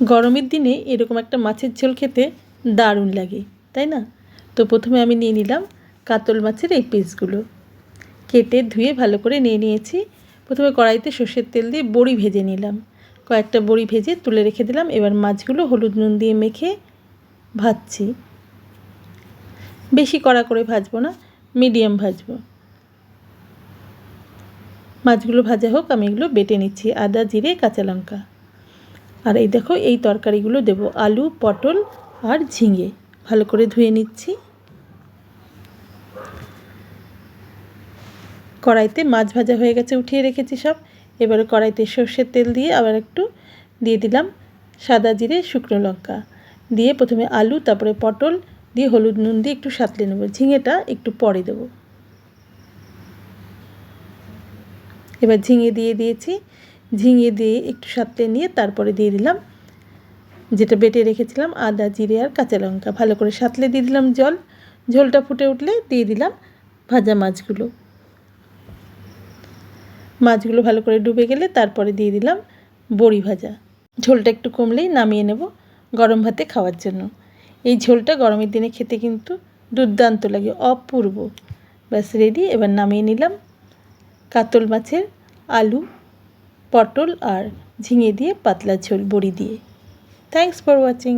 গরমের দিনে এরকম একটা মাছের ঝোল খেতে দারুণ লাগে, তাই না? তো প্রথমে আমি নিয়ে নিলাম কাতল মাছের এই পিসগুলো। কেটে ধুয়ে ভালো করে নিয়ে নিয়েছি। প্রথমে কড়াইতে সর্ষের তেল দিয়ে বড়ি ভেজে নিলাম। কয়েকটা বড়ি ভেজে তুলে রেখে দিলাম। এবার মাছগুলো হলুদ নুন দিয়ে মেখে ভাজছি। বেশি কড়া করে ভাজবো না, মিডিয়াম ভাজবো। মাছগুলো ভাজা হোক, আমি এগুলো বেটে নিচ্ছি, আদা, জিরে, কাঁচা লঙ্কা। আর এই দেখো, এই তরকারিগুলো দেব, আলু, পটল আর ঝিঙে। ভালো করে ধুয়ে নিচ্ছি। কড়াইতে মাছ ভাজা হয়ে গেছে, উঠিয়ে রেখেছি সব। এবারে কড়াইতে সর্ষের তেল দিয়ে আবার একটু দিয়ে দিলাম সাদা জিরে, শুকনো লঙ্কা। দিয়ে প্রথমে আলু, তারপরে পটল দিয়ে হলুদ নুন দিয়ে একটু সাঁতলে নেব। ঝিঙেটা একটু পরে দেবো। এবার ঝিঙে দিয়ে দিয়েছি। ঝিঙে দিয়ে একটু সাঁতলে নিয়ে তারপরে দিয়ে দিলাম যেটা বেটে রেখেছিলাম আদা, জিরে আর কাঁচা লঙ্কা। ভালো করে সাঁতলে দিয়ে দিলাম জল। ঝোলটা ফুটে উঠলে দিয়ে দিলাম ভাজা মাছগুলো। মাছগুলো ভালো করে ডুবে গেলে তারপরে দিয়ে দিলাম বড়ি ভাজা। ঝোলটা একটু কমলেই নামিয়ে নেব গরম ভাতে খাওয়ার জন্য। এই ঝোলটা গরমের দিনে খেতে কিন্তু দুর্দান্ত লাগে, অপূর্ব। ব্যাস রেডি এবার নামিয়ে নিলাম কাতল মাছের আলু পটল আর ঝিঙে দিয়ে পাতলা ঝোল বড়ি দিয়ে। Thanks for watching